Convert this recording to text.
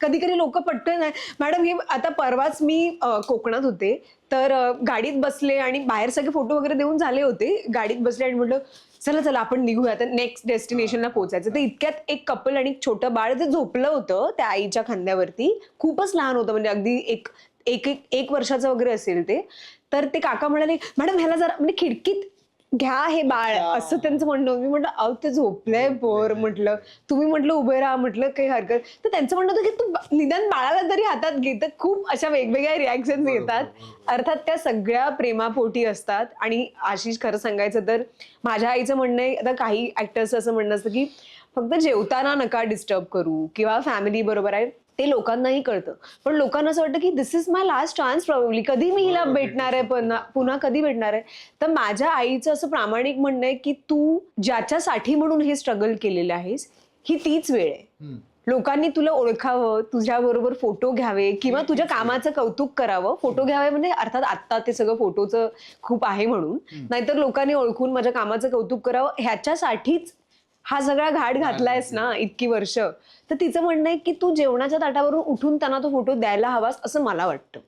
कधी कधी लोक पटकन नाही मॅडम हे आता परवाच मी कोकणात होते. तर गाडीत बसले आणि बाहेर सगळे फोटो वगैरे देऊन झाले होते. गाडीत बसले आणि म्हटलं चला चला आपण निघूया. आता नेक्स्ट डेस्टिनेशनला पोहोचायचं. तर इतक्यात एक कपल आणि एक छोटं बाळ जे झोपलं होतं त्या आईच्या खांद्यावरती खूपच लहान होतं. म्हणजे अगदी एक एक एक वर्षाचं वगैरे असेल ते. तर ते काका म्हणाले मॅडम ह्याला जरा म्हणजे खिडकीत घ्या हे बाळ. असं त्यांचं म्हणणं होतं. मी म्हटलं अहो ते झोपलंय बोर म्हटलं. तुम्ही म्हटलं उभे राहा म्हटलं काही हरकत तर त्यांचं म्हणणं होतं की तू बा- निदान बाळाला तरी हातात घे तर खूप अशा वेगवेगळ्या रिॲक्शन येतात. अर्थात त्या सगळ्या प्रेमापोटी असतात. आणि आशिष खरं सांगायचं तर माझ्या आईचं म्हणणं आहे आता काही ऍक्टर्स असं म्हणणं असतं की फक्त जेवताना नका डिस्टर्ब करू किंवा फॅमिली बरोबर आहे. ते लोकांनाही कळतं. पण लोकांना असं वाटतं की this is my last chance probably कधी मी हिला भेटणार आहे पुन्हा पुन्हा कधी भेटणार आहे? तर माझ्या आईचं असं प्रामाणिक म्हणणं आहे की तू ज्याच्यासाठी म्हणून हे स्ट्रगल केलेलं आहेस ही तीच वेळ आहे. लोकांनी तुला ओळखावं तुझ्या बरोबर फोटो घ्यावे किंवा तुझ्या कामाचं कौतुक करावं. फोटो घ्यावे म्हणजे अर्थात आत्ता ते सगळं फोटोचं खूप आहे म्हणून. नाहीतर लोकांनी ओळखून माझ्या कामाचं कौतुक करावं. ह्याच्यासाठीच हा सगळा घाट घातलायस ना इतकी वर्ष. तर तिचं म्हणणं आहे की तू जेवणाच्या ताटावरून उठून त्यांना तो फोटो द्यायला हवास असं मला वाटतं.